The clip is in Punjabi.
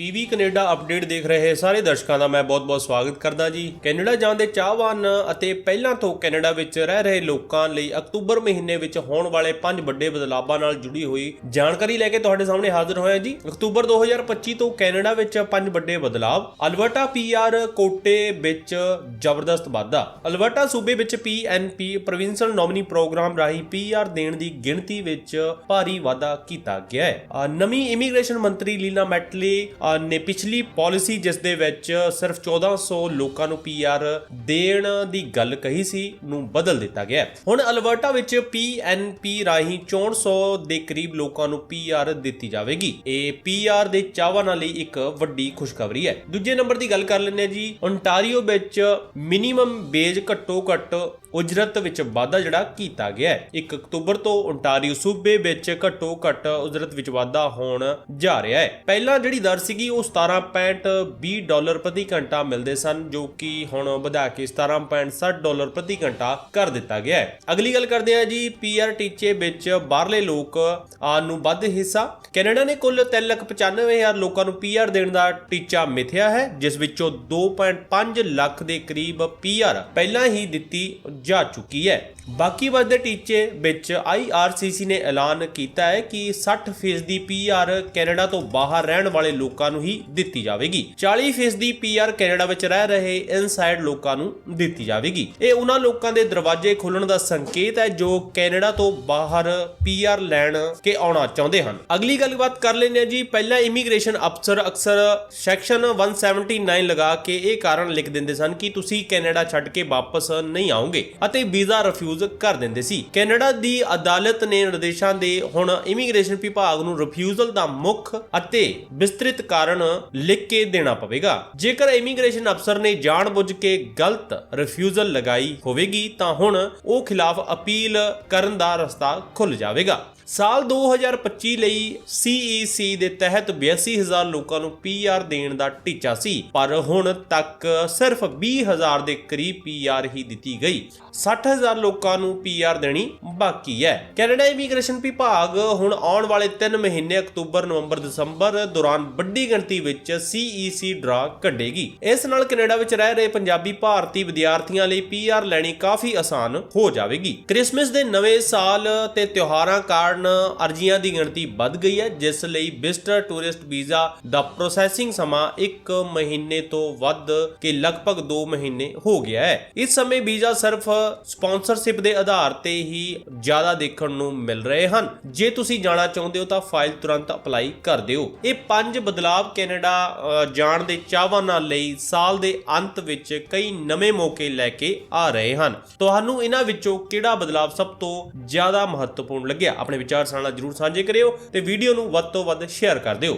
ਪੀਵੀ ਕੈਨੇਡਾ ਅਪਡੇਟ ਦੇਖ ਰਹੇ ਸਾਰੇ ਦਰਸ਼ਕਾਂ ਦਾ ਮੈਂ ਬਹੁਤ-ਬਹੁਤ ਸਵਾਗਤ ਕਰਦਾ ਜੀ। ਕੈਨੇਡਾ ਜਾਣ ਦੇ ਚਾਹਵਾਨ ਅਤੇ ਪਹਿਲਾਂ ਤੋਂ ਕੈਨੇਡਾ ਵਿੱਚ ਰਹਿ ਰਹੇ ਲੋਕਾਂ ਲਈ ਅਕਤੂਬਰ ਮਹੀਨੇ ਵਿੱਚ ਹੋਣ ਵਾਲੇ ਪੰਜ ਵੱਡੇ ਬਦਲਾਵਾਂ ਨਾਲ ਜੁੜੀ ਹੋਈ ਜਾਣਕਾਰੀ ਲੈ ਕੇ ਤੁਹਾਡੇ ਸਾਹਮਣੇ ਹਾਜ਼ਰ ਹੋਇਆ ਜੀ। ਅਕਤੂਬਰ 2025 ਤੋਂ ਕੈਨੇਡਾ ਵਿੱਚ ਪੰਜ ਵੱਡੇ ਬਦਲਾਵ, ਅਲਬਰਟਾ ਪੀਆਰ ਕੋਟੇ ਵਿੱਚ ਜ਼ਬਰਦਸਤ ਵਾਧਾ, ਅਲਬਰਟਾ ਸੂਬੇ ਵਿੱਚ ਪੀਐਨਪੀ ਪ੍ਰੋਵਿੰਸ਼ੀਅਲ ਨੋਮਨੀ ਪ੍ਰੋਗਰਾਮ ਰਾਹੀਂ ਪੀਆਰ ਦੇਣ ਦੀ ਗਿਣਤੀ ਵਿੱਚ ਭਾਰੀ ਵਾਧਾ ਕੀਤਾ ਗਿਆ ਹੈ। ਨਵੀਂ ਇਮੀਗ੍ਰੇਸ਼ਨ ਮੰਤਰੀ ਲੀਨਾ ਮੈਟਲੀ ਨੇ ਪਿਛਲੀ ਪਾਲਿਸੀ ਜਿਸ ਦੇ ਵਿੱਚ ਸਿਰਫ 1400 ਲੋਕਾਂ ਨੂੰ ਪੀਆਰ ਦੇਣ ਦੀ ਗੱਲ ਕਹੀ ਸੀ, ਨੂੰ ਬਦਲ ਦਿੱਤਾ ਗਿਆ ਹੁਣ ਅਲਬਰਟਾ ਵਿੱਚ ਪੀਐਨਪੀ ਰਾਹੀਂ 6400 ਦੇ ਕਰੀਬ ਲੋਕਾਂ ਨੂੰ ਪੀਆਰ ਦਿੱਤੀ ਜਾਵੇਗੀ। ਇਹ ਪੀਆਰ ਦੇ ਚਾਹਵਾਨਾਂ ਲਈ ਇੱਕ ਵੱਡੀ ਖੁਸ਼ਖਬਰੀ ਹੈ। ਦੂਜੇ ਨੰਬਰ ਦੀ ਗੱਲ ਕਰ ਲੈਂਦੇ ਹਾਂ ਜੀ। ਓਨਟਾਰੀਓ ਵਿੱਚ ਮਿਨੀਮਮ ਵੇਜ ਘੱਟੋ ਘੱਟ ਉਜਰਤ ਵਿੱਚ ਵਾਧਾ ਜਿਹੜਾ ਕੀਤਾ ਗਿਆ ਹੈ। 1 ਅਕਤੂਬਰ ਤੋਂ ਓਨਟਾਰੀਓ ਸੂਬੇ ਵਿੱਚ ਘੱਟੋ ਘੱਟ ਉਜਰਤ ਵਿੱਚ ਵਾਧਾ ਹੋਣ ਜਾ ਰਿਹਾ ਹੈ। ਪਹਿਲਾਂ ਜਿਹੜੀ ਦਰ ਸੀਗੀ ਉਹ 17.20 ਡਾਲਰ ਪ੍ਰਤੀ ਘੰਟਾ ਮਿਲਦੇ ਸਨ ਜੋ ਕਿ ਹੁਣ ਵਧਾ ਕੇ 17.60 ਡਾਲਰ ਪ੍ਰਤੀ ਘੰਟਾ ਕਰ ਦਿੱਤਾ ਗਿਆ ਹੈ। ਅਗਲੀ ਗੱਲ ਕਰਦੇ ਹਾਂ ਜੀ ਪੀਆਰ ਟੀਚੇ ਵਿੱਚ ਬਾਹਰਲੇ ਲੋਕ ਆਉਣ ਨੂੰ ਵੱਧ ਹਿੱਸਾ। ਕੈਨੇਡਾ ਨੇ ਕੁੱਲ 3,95,000 ਲੋਕਾਂ ਨੂੰ ਪੀਆਰ ਦੇਣ ਦਾ ਟੀਚਾ ਮਿਥਿਆ ਹੈ ਜਿਸ ਵਿੱਚੋਂ 2.5 ਲੱਖ ਦੇ ਕਰੀਬ ਪੀਆਰ ਪਹਿਲਾਂ ਹੀ ਦਿੱਤੀ ਜਾ ਚੁੱਕੀ ਹੈ। ਬਾਕੀ ਵੱਧਦੇ ਟੀਚੇ ਵਿੱਚ ਆਈਆਰਸੀਸੀ ਨੇ ਐਲਾਨ ਕੀਤਾ ਹੈ ਕਿ 60% ਦੀ ਪੀਆਰ ਕੈਨੇਡਾ ਤੋਂ ਬਾਹਰ ਰਹਿਣ ਵਾਲੇ ਲੋਕਾਂ ਨੂੰ ਹੀ ਦਿੱਤੀ ਜਾਵੇਗੀ। 40% ਦੀ ਪੀਆਰ ਕੈਨੇਡਾ ਵਿੱਚ ਰਹਿ ਰਹੇ ਇਨਸਾਈਡ ਲੋਕਾਂ ਨੂੰ ਦਿੱਤੀ ਜਾਵੇਗੀ। ਇਹ ਉਹਨਾਂ ਲੋਕਾਂ ਦੇ ਦਰਵਾਜ਼ੇ ਖੋਲਣ ਦਾ ਸੰਕੇਤ ਹੈ ਜੋ ਕੈਨੇਡਾ ਤੋਂ ਬਾਹਰ ਪੀਆਰ ਲੈਣ ਕੇ ਆਉਣਾ ਚਾਹੁੰਦੇ ਹਨ। ਅਗਲੀ ਗੱਲਬਾਤ ਕਰ ਲੈਂਦੇ ਹਾਂ ਜੀ। ਪਹਿਲਾਂ ਇਮੀਗ੍ਰੇਸ਼ਨ ਅਫਸਰ ਅਕਸਰ ਸੈਕਸ਼ਨ 179 ਲਗਾ ਕੇ ਇਹ ਕਾਰਨ ਲਿਖ ਦਿੰਦੇ ਸਨ ਕਿ ਤੁਸੀਂ ਕੈਨੇਡਾ ਛੱਡ ਕੇ ਵਾਪਸ ਨਹੀਂ ਆਓਗੇ। ਅਤੇ ਵੀਜ਼ਾ ਰਿਫਿਊਜ਼ ਕਰ ਦਿੰਦੇ ਸੀ। ਕੈਨੇਡਾ ਦੀ ਅਦਾਲਤ ਨੇ ਨਿਰਦੇਸ਼ਾਂ ਦੇ ਹੁਣ ਇਮੀਗ੍ਰੇਸ਼ਨ ਵਿਭਾਗ ਨੂੰ ਰਿਫਿਊਜ਼ਲ ਦਾ ਮੁੱਖ ਅਤੇ ਵਿਸਤ੍ਰਿਤ ਕਾਰਨ ਲਿਖ ਕੇ ਦੇਣਾ ਪਵੇਗਾ। ਜੇਕਰ ਇਮੀਗ੍ਰੇਸ਼ਨ ਅਫਸਰ ਨੇ ਜਾਣਬੁੱਝ ਕੇ ਗਲਤ ਰਿਫਿਊਜ਼ਲ ਲਗਾਈ ਹੋਵੇਗੀ, ਤਾਂ ਹੁਣ ਉਹ ਖਿਲਾਫ ਅਪੀਲ ਕਰਨ ਦਾ ਰਸਤਾ ਖੁੱਲ ਜਾਵੇਗਾ। ਸਾਲ 2025 ਲਈ CEC ਦੇ ਤਹਿਤ 82000 ਲੋਕਾਂ ਨੂੰ PR ਦੇਣ ਦਾ ਟੀਚਾ ਸੀ। ਪਰ ਹੁਣ ਤੱਕ ਸਿਰਫ 20000 ਦੇ ਕਰੀਬ PR ਹੀ ਦਿੱਤੀ ਗਈ। 60000 ਲੋਕਾਂ ਨੂੰ PR ਦੇਣੀ ਬਾਕੀ ਹੈ। ਕੈਨੇਡਾ ਇਮੀਗ੍ਰੇਸ਼ਨ ਵਿਭਾਗ ਹੁਣ ਆਉਣ ਵਾਲੇ 3 ਮਹੀਨੇ ਅਕਤੂਬਰ, ਨਵੰਬਰ, ਦਸੰਬਰ ਦੌਰਾਨ ਵੱਡੀ ਗਿਣਤੀ ਵਿੱਚ CEC ਡਰਾ ਕੱਢੇਗੀ। ਇਸ ਨਾਲ ਕੈਨੇਡਾ ਵਿੱਚ ਰਹਿ ਰਹੇ ਪੰਜਾਬੀ ਭਾਰਤੀ ਵਿਦਿਆਰਥੀਆਂ ਲਈ PR ਲੈਣੀ ਕਾਫੀ ਆਸਾਨ ਹੋ ਜਾਵੇਗੀ। ਕ੍ਰਿਸਮਸ ਦੇ ਨਵੇਂ ਸਾਲ ਤੇ ਤਿਉਹਾਰਾਂ ਕਾਰਨ ਅਰਜ਼ੀਆਂ ਦੀ ਗਿਣਤੀ ਵੱਧ ਗਈ ਹੈ, ਜਿਸ ਲਈ ਵਿਜ਼ਟਰ ਟੂਰਿਸਟ ਵੀਜ਼ਾ ਦਾ ਪ੍ਰੋਸੈਸਿੰਗ ਸਮਾਂ 1 ਮਹੀਨੇ ਤੋਂ ਵੱਧ ਕੇ ਲਗਭਗ 2 ਮਹੀਨੇ ਹੋ ਗਿਆ ਹੈ। ਇਸ ਸਮੇਂ ਵੀਜ਼ਾ ਸਿਰਫ ਸਪਾਂਸਰਸ਼ਿਪ ਦੇ ਆਧਾਰ ਤੇ ਹੀ ਜ਼ਿਆਦਾ ਦੇਖਣ ਨੂੰ ਮਿਲ ਰਹੇ ਹਨ। ਜੇ ਤੁਸੀਂ ਜਾਣਾ ਚਾਹੁੰਦੇ ਹੋ ਤਾਂ ਫਾਈਲ ਤੁਰੰਤ ਅਪਲਾਈ ਕਰ ਦਿਓ। ਇਹ ਪੰਜ ਬਦਲਾਵ ਕੈਨੇਡਾ ਜਾਣ ਦੇ ਚਾਹਵਾਨਾਂ ਲਈ ਸਾਲ ਦੇ ਅੰਤ ਵਿੱਚ ਕਈ ਨਵੇਂ ਮੌਕੇ ਲੈ ਕੇ ਆ ਰਹੇ ਹਨ। ਤੁਹਾਨੂੰ ਇਹਨਾਂ ਵਿੱਚੋਂ ਕਿਹੜਾ ਬਦਲਾਵ ਸਭ ਤੋਂ ਜ਼ਿਆਦਾ ਮਹੱਤਵਪੂਰਨ ਲੱਗਿਆ? ਆਪਣੇ ਵਿਚਾਰ ਸਾਡੇ ਜਰੂਰ ਸਾਂਝੇ ਕਰਿਓ ਤੇ ਵੀਡੀਓ ਨੂੰ ਵੱਧ ਤੋਂ ਵੱਧ ਸ਼ੇਅਰ ਕਰ ਦਿਓ।